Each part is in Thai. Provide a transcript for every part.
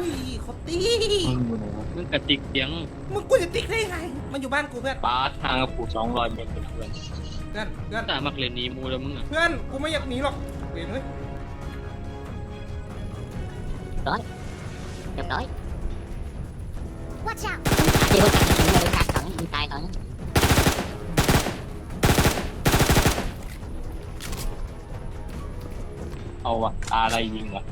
อุ้ยเขาตีมึงกระติกเสียงมึงกูจะติ๊กได้ไง มันอยู่บ้านกูเพื่อนปาดทางกับกูสองร้อยเมตรเป็นเพื่อนเพื่อนเพื่อนแต่มักเรียนหนี้มูแล้วมึงอะเพื่อนกูไม่อยากหนีหรอกเรียนเฮ้ยเรียบร้อย Watch out ที่รถกันถึงเลยขาดสองมีตายสองเอาวะตาอะไรยิงวะ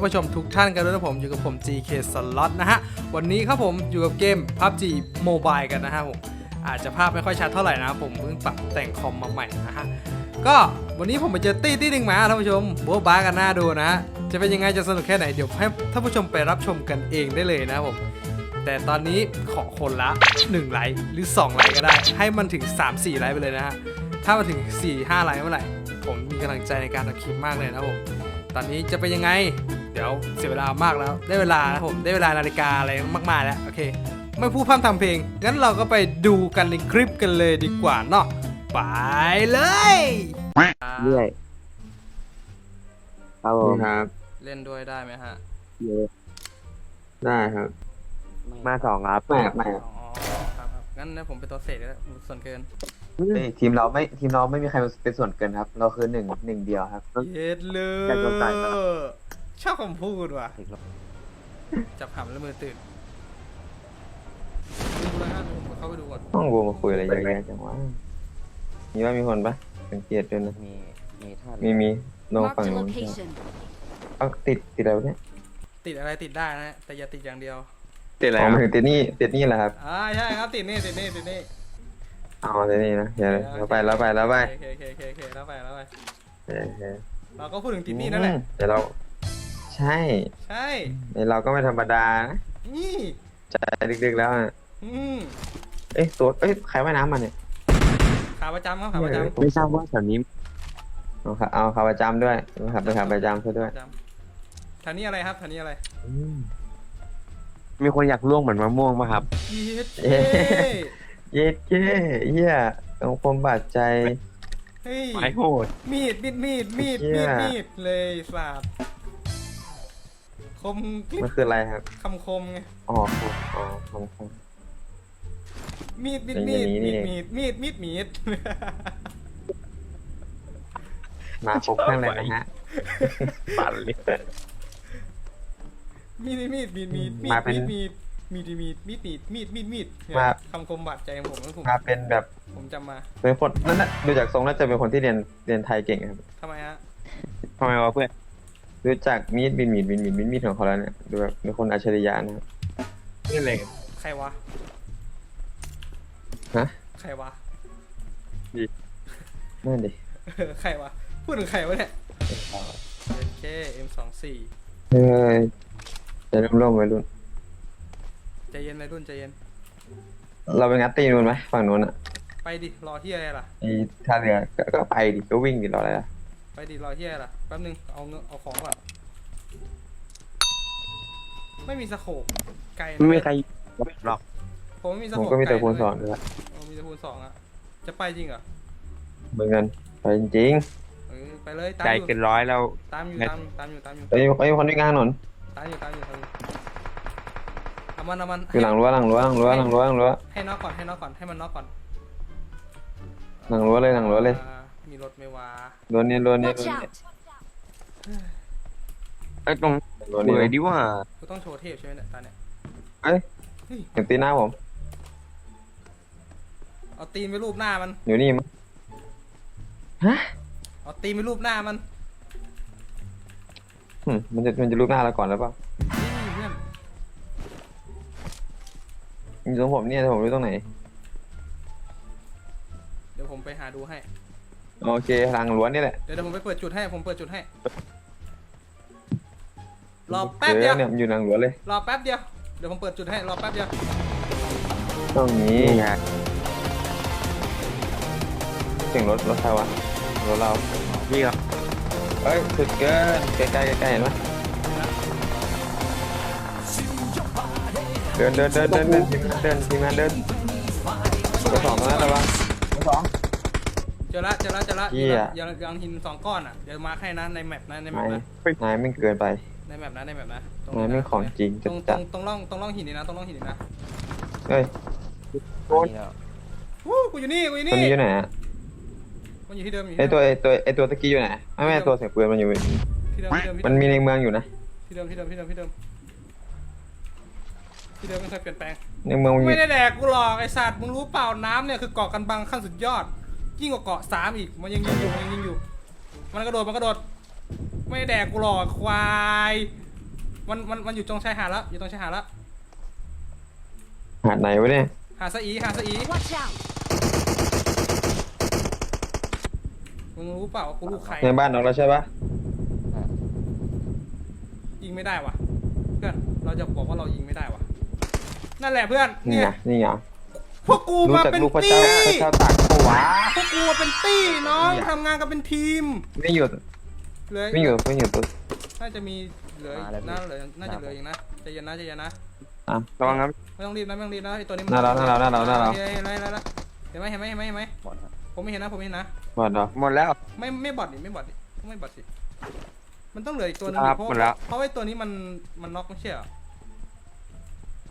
านผู้ชมทุกท่านกันด้วยนะผมอยู่กับผม GK Slot นะฮะ วันนี้ครับผมอยู่กับเกม PUBG Mobile กันนะฮะผมอาจจะภาพไม่ค่อยชัดเท่าไหร่นะผมเพิ่งปรับแต่งคอมมาใหม่นะฮะก็วันนี้ผมไปเจอตี้ตี้หนึ่งมาท่านผู้ชมโบ๊ะบ้ากันหน้าดูนะฮะจะเป็นยังไงจะสนุกแค่ไหนเดี๋ยวให้ท่านผู้ชมไปรับชมกันเองได้เลยนะครับผมแต่ตอนนี้ขอคนละ 1 ไลค์หรือ 2 ไลค์ก็ได้ ให้มันถึง 3-4 ไลค์ไปเลยนะฮะถ้ามันถึง 4-5 ไลค์เมื่อไหร่ ผมมีกำลังใจในการทำคลิปมากเลยนะผม ตอนนี้จะเป็นยังไง ดี๋ยวเสียเวลามากแล้ว ได้เวลานะครับผมได้เวลานาฬิกาอะไรมากมายแล้วโอเค ไม่พูดพร่ำทำเพลงงั้นเราก็ไปดูกันในคลิปกันเลยดีกว่าเนาะไปเลยเรื่อยครับผมครับเล่นด้วยได้ไหมฮะได้ครับ มาสองครับไม่ครับไม่ครับอ๋อครับครับงั้นนะผมเป็นตัวเศษแล้วส่วนเกินเอ้ยทีมเราไม่ทีมเราไม่มีใครเป็นส่วนเกินครับ เราคือหนึ่งหนึ่งเดียวครับ เย็ดเลอยากโดนตายปะ ชอบคำพูดว่ะจับหำแล้วมือตื่นดูแล้วฮะผมเข้าไปดูก่อนห้องวงมาคุยอะไรเยอะแยะจังวะมีว่ามีคนปะสังเกตด้วยนะ มี มีท่ามีมีลง Marked ฝั่ง a นู้น location เอาติดติดอะไรวะเนี่ยติดอะไรติดได้นะ แต่อย่าติดอย่างเดียวติดอะไรอ๋อหมายถึงติดนี่ติดนี่แหละครับอ่าใช่ครับติดนี่ติดนี่ติดนี่เอาติดนี่นะเดี๋ยวเลยเราไปแล้วไปแล้วไปโอเคโอเคโอเคโอเคแล้วไปแล้วไปเฮ้ยเฮ้ยเราก็พูดถึงติดนี่นั่นแหละเดี๋ยวเรา ใช่ใช่ในเราก็ไม่ธรรมดานะนี่ใจดึกๆแล้วอะอืมเอ้ยตัวเอ้ยใครว่ายน้ำมาเนี่ยขาประจำครับขาประจำไม่ทราบว่าแถวนี้เอาขาเอาขาประจำด้วยขับไปขับประจำซะด้วยประจำท่านี้อะไรครับท่านี้อะไรอืมมีคนอยากล่วงเหมือนมะม่วงป่ะครับ เย็ดเย้เย้เย็ดเย้เหี้ยต้องคมบาดใจเฮ้ยไม้โหดมีดมีดมีดมีดเหี้มีดยมีดเลยสาด คมคลิปมันคืออะไรครับคำคมไง อ๋ออ๋อคมคมมีดมีดเป็นอมีย่าดงนี้มีนี่ดมีดมีดมีดมีดมาครบเครื่องเลยนะฮะปั่นเลยมีดมีดมีดมีดมีมาดเป็นมีดมีดมีดมีดมีดมีดมีดมีดมีดเนี่ยมาคำคมบาดใจของผมนะผมมาเป็นแบบผมจำมาเป็นคนนั่นน่ะดูจากทรงน่าจะเป็นคนที่เรียนเรียนไทยเก่งครับทำไมฮะทำไมวะเพื่อน รู้จักมีดบินมีดบินมีดบินมีดของเขาแล้วเนี่ยดูแบบเป็นคนอัจฉริยะนะครับนี่อะไรใครวะ ฮะใครวะนั่นดิใครวะ พูดถึงใครวะเนี่ยเค M24 เฮ้ยจะเริ่มร่มไว้รุ่น ใจเย็นวัยรุ่นใจเย็น เราไปงัดตีนู่นไหมฝั่งนู้นอะไปดิ รอที่อะไรล่ะไอ้ท่าเรือก็ก็ไปดิก็วิ่งดิรออะไรล่ะ ไปดิรอที่อะไรล่ะแป๊บนึงเอาเงินเอาของก่อนไม่มีสโคปไกลนะไม่มีใครหรอกผมไม่มีสผมโคปก็มีแต่ไลคูณนะสเว้อยงด้วยเออมีแต่คูณสองอะจะไปจริงเหรอเหมือนกันไปจริงเออไปเลยตามใจอยู่เกินร้อยแล้ว ตามอยู่ไม่ตามอยู่ตามอยู่ตามอยู่ๆเอ้ยเอ้ยคนวิ่งกลางถนนตามอยู่ตามอยู่ตามอยู่เอามันเอามันอยู่หลังรั้วหลังรั้วหลังรั้วหลังรั้วหลังรั้วให้น็อกก่อนให้น็อกก่อนให้มันน็อกก่อนหลังรั้วเลยหลังรั้วเลย อ่า มีรถไม่ว่ารั้วนี้รั้วนี้ Watch รั้วนี้ out ไอ้ตรงรั้วเหนี้นื่อยดิว่า กูต้องโชว์เทพใช่ไหมเนี่ยตาเนี่ยเอ้ยเฮ้ยเห็นตีหน้าผม เอาตีนไปรูปหน้ามัน อยู่นี่มั้งฮะเอาตีนไปรูปหน้ามันอืมมันจะมันจะลุกหน้าเราก่อนหรือเปล่านี่เพื่อนอยู่ตรงผมเนี่ยแต่ผมรู้ตรงไหน เดี๋ยวผมไปหาดูให้ โอเคทางล้วนนี่แหละเดี๋ยวเดี๋ยวผมไปเปิดจุดให้ผมเปิดจุดให้ รอแป๊บเจเดียวอเนี่ยมันอยู่ทางล้วนเลยรอแป๊บเดียว เดี๋ยวผมเปิดจุดให้รอแป๊บเดียว ตรงนี้นี่ไงเสียงรถรถใครวะรถเราพี่ครับเอ้ยสุดเกินใกล้ใกล้ใกล้ๆเห็นไหมเดินเดินเดินเดินเดินทีมงานเดินทีมงานเดินเบอร์สองตรงนั้นระวังเบอร์สอง เจอละเจอละเจอละเหี้ย ยังยังหินสองก้อนอะเดี๋ยวมาร์คให้นะในแมปนะในแมนาปยนะนายไม่งเกินไปในแมปนะในแมปนะตรงนายนี้ไม่นะงของจริงตจัรดงตรจัดงตรงร่องตรงร่องหินนี่นะตรงร่องหินนี่นะเฮ้ยวู้กูอยู่นี่กูอยู่ตัวนี่นี้อยู่ไหนอะมันอยู่ที่เดิมอยู่ไอที่ตัวเดิมไอตัวไอตัวตะกี้อยู่ไหนไม่ไม่ตัวเสียงปืนมันอยู่ ที่เดิมที่เดิมที่มันเดิมมีในเมืองอยู่นะที่เดิมที่เดิมที่เดิมที่เดิมที่เดิมไม่เคยเปลี่ยนแปลงในเมืองมันมีไม่ได้แดกกูหรอกไอสัตว์มึงรู้เปล่าน้ำเนี่ยคือเกาะกันบังขั้นสุดยอด ยิ่งกว่าเกาะสามอีกมันยังยิงอยู่มันยังยิงอยู่ มันกระโดดมันกระโดด ไม่ได้แดกกูหรอกควายมันมันมันอยู่ตรงชายหาดแล้วอยู่ตรงชายหาดแล้วหาดไหนวะเนี่ย หาดสะอีหาดสะอี Watch out! มึงรู้เปล่าว่ากูลูกใครในบ้านเราแล้วใช่ปะยิงไม่ได้วะเพื่อนเราจะบอกว่าเรายิงไม่ได้วะนั่นแหละเพื่อนนี่เนี่ไงยนี่ไงพวกกูรู้มาจักเป็นลูกพระตี้เจ้าพระเจ้าตากปะ วะ พวกกูมาเป็นตี้น้องเนี่ยทำงานกันเป็นทีมไม่อยู่เหลยไม่อยู่ไม่อยู่ตัวน่าจะมีเหลืออีกน่าเหลือน่าจะเหลืออีกนะใจเย็นนะใจเย็นนะอะระวังครับ ไม่ต้องรีบนะไม่ต้องรีบนะไอตัวนี้หน้าเราหน้าเราหน้าเราหน้าเราเห็นเห็นเห็นเห็นเห็นไหมเห็นไหมเห็นไหมเห็นไหมผมไม่เห็นนะผมไม่เห็นนะบอดเหรอหมดแล้ว ไม่ไม่บอดดิไม่บอดดิไม่บอดสิมันต้องเหลืออีกตัวหนึงครับเพราะหมดแล้ว เพราะว่าไอ้ตัวนี้มันมันน็อกไม่ใช่เหรอ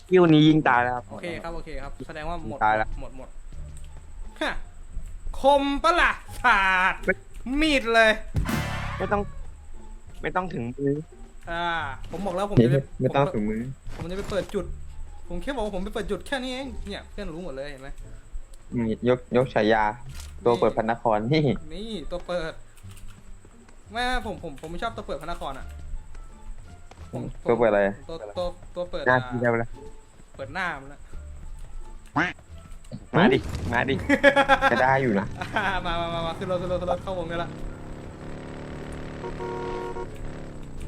คิวนี้ยิงตายแล้วครับ โอเคครับโอเคครับแสดงว่าหมดตายละ หมดหมดฮะ คมปะล่ะสาดมีดเลย ไม่ต้อง ไม่ต้องถึงมืออ่า ผมบอกแล้วผมไม่จะไปไม่ต้องผถึงมือ ผมจะไปเปิดจุด ผมแค่บอกว่าผมไปเปิดจุดแค่นี้เอง เนี่ยเพื่อนรู้หมดเลยเห็นไหมนี่ยกยกฉายา ตัวเปิดพันนครนี่ นี่ตัวเปิดแม่ผมผมผมไม่ชอบตัวเปิดพระนครอะผมผมตัวเปิดอะไรตัวตัวตัวเปิดหน้าอะทีเดียวเลยเปิดหน้ามันนะ มาดิ มาดิ จะได้อยู่นะอ่ามามามามาขึ้นรถขึ้นรถขึ้นรถเข้าวงได้ละ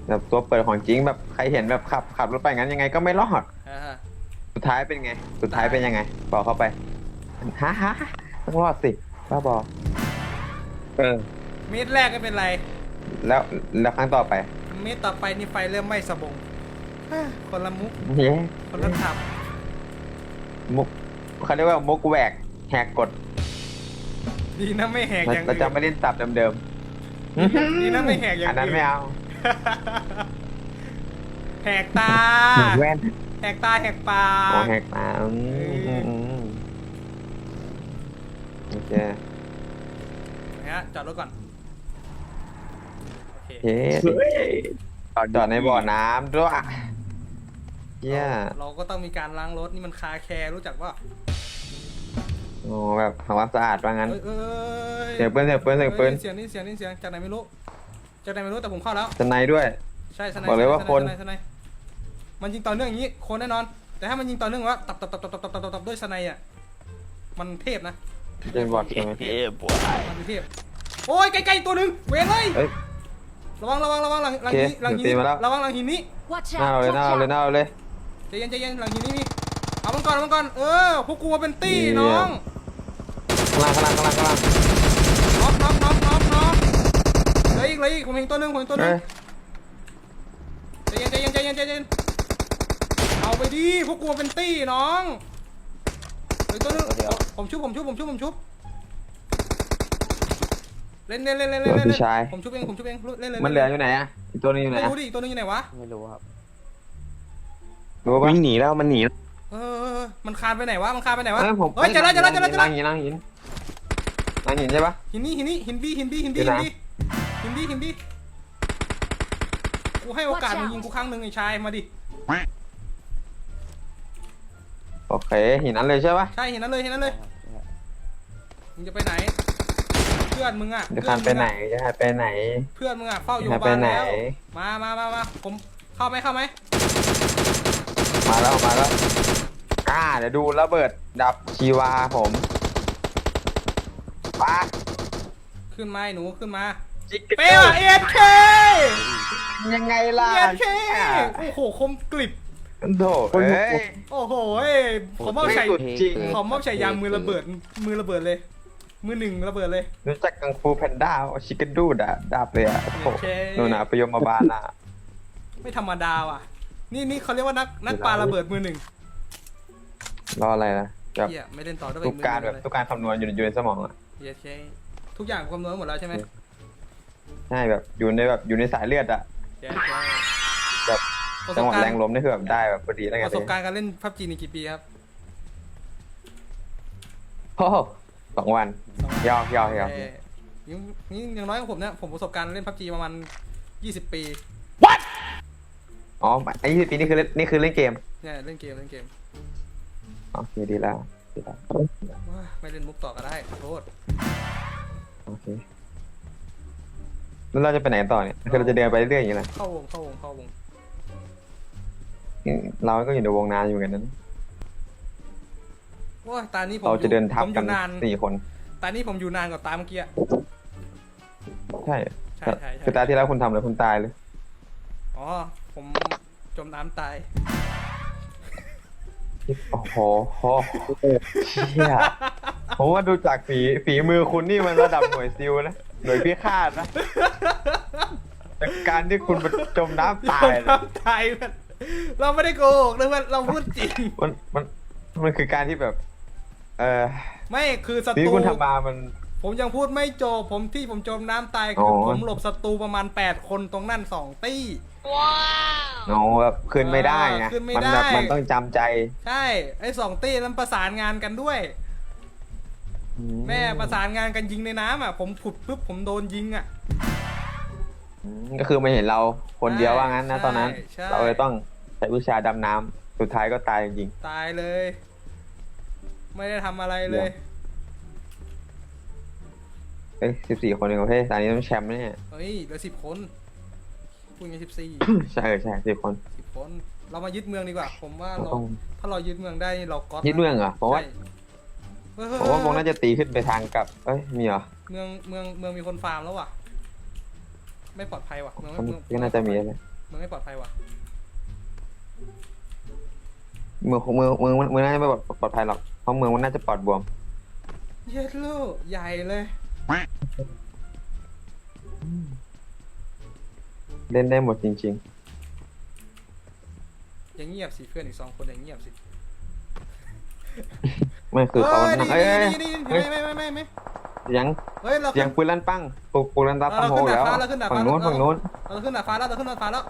แบบตัวเปิดของจริงแบบใครเห็นแบบขับขับรถไปงั้นยังไงก็ไม่รอด อ่าสุดท้ายเป็นไง สุดท้ายเป็นยังไง บอกเข้าไปฮ่าฮ่าต้องรอดสิบ้าบอเออเมตรแรกไม่เป็นไร แล้วแล้วครั้งต่อไปเมตรต่อไปนี่ไฟเริ่มไหม้สะบงอ่าคนละมุกเย้คนละทับมุก เขาเรียกว่ามุกแหวกแหกกฎดีนะไม่แหกเราอย่างเราอื่นจะไม่เล่นตับเดิมดีนะไม่แหกอย่างอันนั้นอื่นไม่เอาแหกตาแว่นแหกตาแหกปาโอ้แหกตาอืมอืมอืมโอเคนะฮะจอดรถก่อนโอเคเฮ้จอดในบ่อน้ำด้วยเยี่ยเราก็ต้องมีการล้างรถนี่มันคาแคร์รู้จักว่า โอ้แบบทำความสะอาดว่างั้นเอ้ยเอ้ยเสียงปืนเสียงปืนเสียงปืนเสียงนี่เสียงนี่เสียงจากไหนไม่รู้จากไหนไม่รู้แต่ผมเข้าแล้ว สไนด์ด้วย ใช่สไนบอกเลยว่าสไคน สไสไนมันยิงต่อเนื่องอย่างนี้คนแน่นอน แต่ถ้ามันยิงต่อเนื่องว่าตับตับตับตับตับตับตับตับด้วยสไนอะมันเทพนะเป็นบอดใช่ไหมมันคือเทพโอ้ยใกล้ๆตัวหนึ่งเว้นเลยเอ้ย ระวังระวังระวังหลังหลังโอเคหินหลังหินเดี๋ยวตีมาแล้ว ระวังหลังหินนี้ Watch หน้า out! เราเลย Watch หน้าเราเลย out! หน้าเราเลย ใจเย็นใจเย็นหลังหินนี้มีเอามันก่อนเอามันก่อนเออพวกกูมาเป็นตี้เยี่ยมน้องข้าง ล่างข้างล่างข้างล่างข้างล่างน็อกน็อกน็อกน็อกน็อกเหลืออีกเหลืออีกผมเห็นตัวหนึ่งผมเห็นตัวหนึ่เอ้งยใจเย็นใจเย็นใจเย็นใจเย็นเอาไปดิพวกกูมาเป็นตี้น้องเหลือตัวหนึงผมชุบผมชุบผมชุบผมชุบเล่นเล่นเล่นเล่นเล่นเดี๋ยวเล่พี่ชายนผมชุบเองผมชุบเองเล่นเลยมันเหลืออยู่ไหนอะอีกตัวนึงอยู่ไหนไม่อะรู้ดิอีกตัวหนึงอยู่ไหนวะรู้ปะวิ่งหนีแล้วมันหนีเออมันคานไปไหนวะ มันคานไปไหนวะ เอ้ยผมเฮ้ยเจอแล้วเจอแล้วเจอแล้วเจอนั่แล้วงหินนั่งหิน นั่งหินใช่ปะ หินนี่หินนี่หินบีหินบีหินบีอยู่หินไหนบีหินบีหินบีกูให้โอกาส Watch มึ out งยิงกูครั้งหนึ่งไอ้ชายมาดิ โอเคหินนั้นเลยใช่ปะใช่หินนั้นเลยหินนั้นเลย มึงจะไปไหน เพื่อนมึงอะจะคันไปไหนจะคันไปไหน เพื่อนมึงอะเฝ้าอยู่จะบ้านไปไหนแล้วมามามามาผมเข้าไหมเข้าไหมมาแล้วมาแล้วอ่าเดี๋ยวดูระเบิดดับชีวาผมปา ขึ้นมาไอ้หนูขึ้นมาจิกเป๊ะเอ็นเคยังไงล่ะเอ็นเคโอ้โหคมกริบโถเอ้ยโอ้โหเอ้ยผมมอบไม่ใส่สุดจริงผมมอบใส่ยางมือระเบิดมือระเบิดเลย มือหนึ่งระเบิดเลยรู้จักกังฟูแพนด้าชิคกันดูดอะดับเลยอะโอ้โหโอเคหนูนะไปยมมาบาลอะไม่ธรรมดาว่ะ นี่นี่เขาเรียกว่านักนักปาระเบิดมือหนึ่งรออะไรนะแบบเฮียไม่เล่นต่อด้วยทุกการแบบทุกการคำนวณอยู่ในอยู่ในสมองอะ เฮียเคทุกอย่างคำนวณหมดแล้วใช่ไหมใช่แบบอยู่ในแบบอยู่ในสายเลือดอะเฮียเคแบบประสจับงหวะการแรงณ์ล้มนี่คือแบบได้แบบพอดีแล้วปไงระสบการณ์การเล่นพับจีนี่กี่ปีครับโอ้โหสองวันยอกยอกยอกเอ้ยยังนี่ยังน้อยกว่าผมเนี่ยผมประสบการณ์เล่นพับจีประมาณ20 ปีอ๋อไอ้ยี่สิบปีนี่คือเล่นนี่คือเล่นเกมเนี่ยเล่นเกมเล่นเกมโอเคดีแล้วดีแล้ วว้าไม่เล่นมุกต่อก็ได้ขอโทษโอเคแล้วเราจะไปไหนต่อเนี่ยคือเราจะเดินไปเรื่อยๆอย่างนี้แหละเข้าวงเข้าวงเข้าวงเราก็อยู่ในวงนานอยู่เหมือนกันนั้นโอ้ยตานี้ผมเราจะเดินทับผมอกันยู่นานสี่คน ตานี้ผมอยู่นานกว่าตาเมื่อกี้อะใช่ใช่ใช่ใช่คือตาที่แล้วคุณทำอะไรคุณตายเลยอ๋อผมจมน้ำตาย โอ้โหโหเชี่ยผมว่าดูจากฝีฝีมือคุณนี่มันระดับหน่วยซิลนะ หน่วยพิฆาตนะแต่การที่คุณจมน้ำตายจมเนี่ยน้ำตายเพื่อนเราไม่ได้โกหกนะเพื่อนเราพูดจริง มันมันมันคือการที่แบบ เออไม่คือศัที่ตรูคุณทำมามัน ผมยังพูดไม่จบผมที่ผมจมน้ำตายอ๋คืออผมหลบศัตรูประมาณ 8 คนตรงนั่นสองตี้ โอ้แบบขึ้นไม่ได้ไงขึ้นไม่มัได้ แบบมันต้องจำใจใช่ไอ้สองตี้นั้นประสานงานกันด้วยแม่ประสานงานกันยิงในน้ำอะผมผุดปุ๊บผมโดนยิงอะ อืมก็คือมาเห็นเราคนเดียวว่างั้นนะใช่ตอนนั้น ใช่ เราเลยต้องใช้วิชาดำน้ำสุดท้ายก็ตายจริง ตายเลย ไม่ได้ทำอะไรเลยๆเอ้ยสิบสี่คนเองโอเคตอนนี้ต้องแชมป์แน่เฮ้ยเหลือสิบคน พูดไงสิบสี่ใช่เออใช่สิบคนสิบคน เรามายึดเมืองดีกว่า ผมว่าเราต้องถ้าเรายึดเมืองได้นี่เราก็ยึดเมืองเหรอเพราะว่าใช่เฮ้ยผมว่าคงน่าจะตีขึ้นไปทางกลับเอ้ยมีเหรอเมืองเมืองเมืองมีคนฟาร์มแล้วว่ะ ไม่ปลอดภัยว่ะเมืองไม่ก็เมืองก็น่าจะมีนะเมืองไม่ปลอดภัยว่ะเมืองของเมืองเมืองเมืองน่าจะไม่ปลอดภัยหรอกเพราะเมืองมันน่าจะปลอดบวมเย็ดลูกใหญ่เลย เล่นได้หมดจริง อย่างเงียบสิเพื่อนอีกสองคนอย่างเงียบสิๆ ไม่คือเขาเฮ้ยทำได้เอ้ยยินเอ้ยได้ยินได้เอ้ยิยนไม่ไม่ไม่ไม่เสียงเฮ้ยเราเสียงปืนลั่นปังปลุกปืนลั่นตับปังโหแล้ว เราขึ้นดาดฟ้าฝั่งนู้นเราขึ้นฝั่งนู้นเราขึ้นดาดฟ้าแล้วเราขึ้นดาดฟ้าแล้ว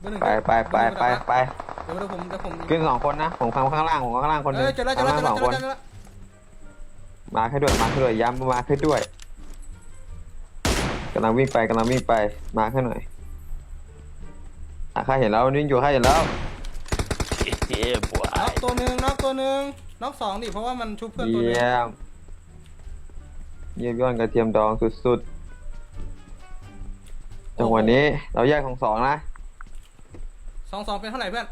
เบอร์หนึ่งไปไปไปไปไปเดี๋ยวเดี๋ยวผมเดี๋ยวผมขึ้นสองคนนะผมข้างข้างล่างผมข้างล่างคนหนึเองอเจอแล้วเจอข้างแล้วล่างเจอสแล้อวงเจอคแล้วนเจอแล้วมาให้ด้วยมาให้ด้วยย้ำมาให้ด้วยกำลังวิ่งไปกำลังวิ่งไป มาให้หน่อยอะข้าเห็นแล้ววิ่งอยู่ข้าเห็นแล้วน็อกตัวหนึ่งน็อกตัวหนึ่งน็อกสองดิเพราะว่ามันชุบเพื่อนตัวหนึงเยี่ยมเยี่ยมยอดกระเทียมดองสุดๆจังหวะนี้เราแยกของสองนะสองสองเป็นเท่าไหร่เพื่อน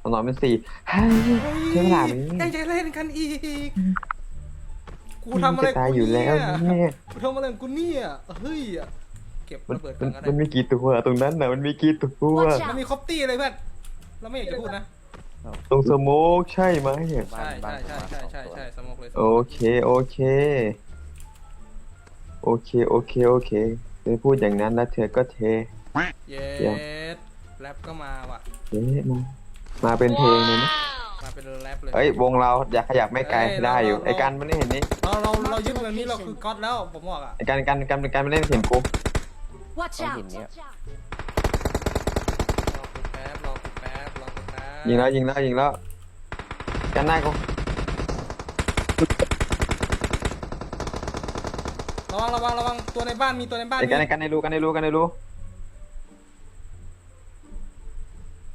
ของสองเป็นสี่เฮ้ยใช้เวลาไหม ยังจะเล่นกันอีก กูทำอะไรจตายอยู่แล้วเนี่ยเนี่ยกูทำอะไรของกูเนี่ยเฮ้ยอะเก็บมันระเบิดมักันนก็ได้มันมีกี่ตัวตรงนั้นน่ะมันมีกี่ตัว Watch มัน out! มีครบตี้เลยเพื่อนเราไม่อยากจะพูดนะตรงสโมกใช่ไหมใช่ใช่ใช่ใช่ใช่ใช่สมองเลยสมโอองเคโอเค โอเคโอเคโอเคเธอพูดอย่างนั้นแล้วเธอก็เทเย็ดแรปก็มาว่ะเอ๊ะมามาเป็นเพลงเลยนะ มาเป็นแรปเลยเอ้ยวงเราอยากขยับไม่ไกลเอ้ยได้อยู่เราเราไอ้กันมันไม่เห็นนี่เราเราเรายึดเมืองนี้เราคือก๊อตแล้วผมบอกอะไอ้กันกันกันกันไม่ได้เห็นกู Watch Con out! nhìn nhé. รอกูแป๊บรอกูแป๊บรอกูแป๊บยิงแล้วยิงแล้วยิงแล้วกันหน้ากูระวังระวังระวังตัวในบ้านมีตัวในบ้านไอ้กันมีไอ้กันในรูกันในรูกันในรู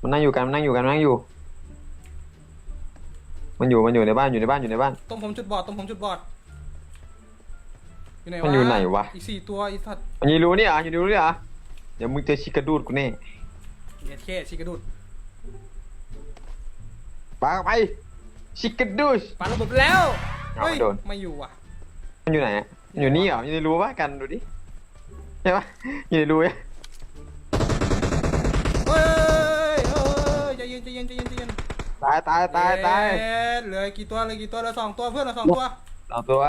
มันนั่งอยู่กันมันนั่งอยู่กันมันนั่งอยู่ มันอยู่มันอยู่ในบ้านอยู่ในบ้านอยู่ในบ้าน ตรงผมจุดบอดตรงผมจุดบอดอยู่ไหนวะมันอยู่ไหนวะ อีกสี่ตัวอีสัตว์มันยีรู้เนี่ยเหรอะยีรู้เนี่ยเหรอะเดี๋ยวมึงเจอชิกาดูดกูแน่เย็ดเคชิกระดุดปาไปชิกาดูด ปาระเบิดไปแล้วเอาเฮ้ยไม่โดน ไม่อยู่อะมันอยู่ไหนอะมันอยู่นี่เหรออยู่ในรูปะกันดูดิใช่ปะอยู่ในรูเนี่ยเฮ้ยเฮ้ยใจเย็นใจเย็นใจเย็นใจเย็น ตายตายตายตายเย็นเหลือกี่ตัวเหลือกี่ตัวเหลือสองตัวเพื่อนเหลือสองตัว เอาตัว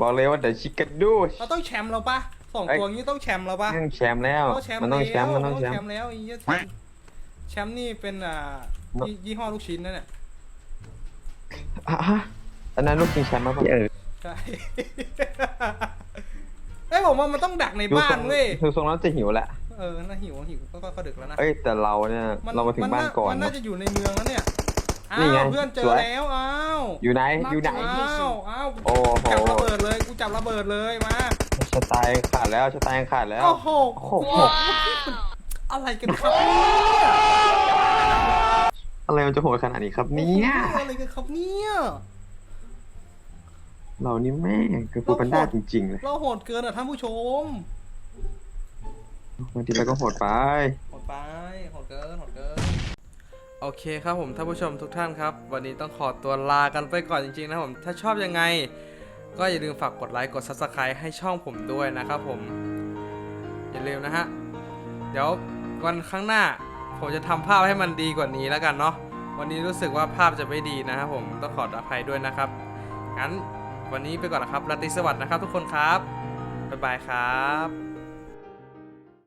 บอกเลยว่าเดี๋ยวชิกาดูดเราต้องแชมป์เราปะสองตัวนี้ต้องแชมป์เราปะต้องแชมป์แล้วต้องแชมป์มันต้องแชมป์ล้วมันต้องแชมแชป์มป์แล้วไอ้เหี้ยแชมป์นี่เป็นอ่ายี่ยี่ห้อลูกชิ้นนั่นแหละอะฮะอันนั้นลูกชิงแชมป์มาปะเออใช่เอ้ยผมว่ามันต้องดักในบ้านเว้ยดูทรงแล้วจะหิวแหละ เออน่าหิวหิวก็ก็ก็ดึกแล้วนะเอ้ยแต่เราเนี่ยเรามาถึงบ้านก่อนมันนะน่าจะอยู่ในเมืองแล้วเนี่ยอ้านี่ไงวเพื่อนเจสอวยแล้วอ้าวอยู่ไหนอยู่ไหนอ้าวอ้าวโอ้โหจับระเบิดเลยกูจับระเบิดเลยมาชะตายขาดแล้วชะตายขาดแล้วโอ้โหโอ้โหอะไรกันครับเนี่ยอะไรมันจะโหดขนาดนี้ครับเนี่ยอะไรกันครับเนี่ยเรานี่แม่งคือฟูปันด้าจริงๆเลยเราโหดเกินอะท่านผู้ชม บางทีเราก็โหดไปโหดไปโหดเกินโหดเกิน โอเคครับผมท่านผู้ชมทุกท่านครับ วันนี้ต้องขอตัวลากันไปก่อนจริงๆนะครับผม ถ้าชอบยังไง ก็อย่าลืมฝากกดไลค์กด Subscribe ให้ช่องผมด้วยนะครับผม อย่าลืมนะฮะ เดี๋ยววันข้างหน้า ผมจะทำภาพให้มันดีกว่านี้แล้วกันเนาะวันนี้รู้สึกว่าภาพจะไม่ดีนะครับผมต้องขออภัยด้วยนะครับงั้นวันนี้ไปก่อนนะครับราตรีสวัสดิ์นะครับ ทุกคนครับบ๊ายบายครับ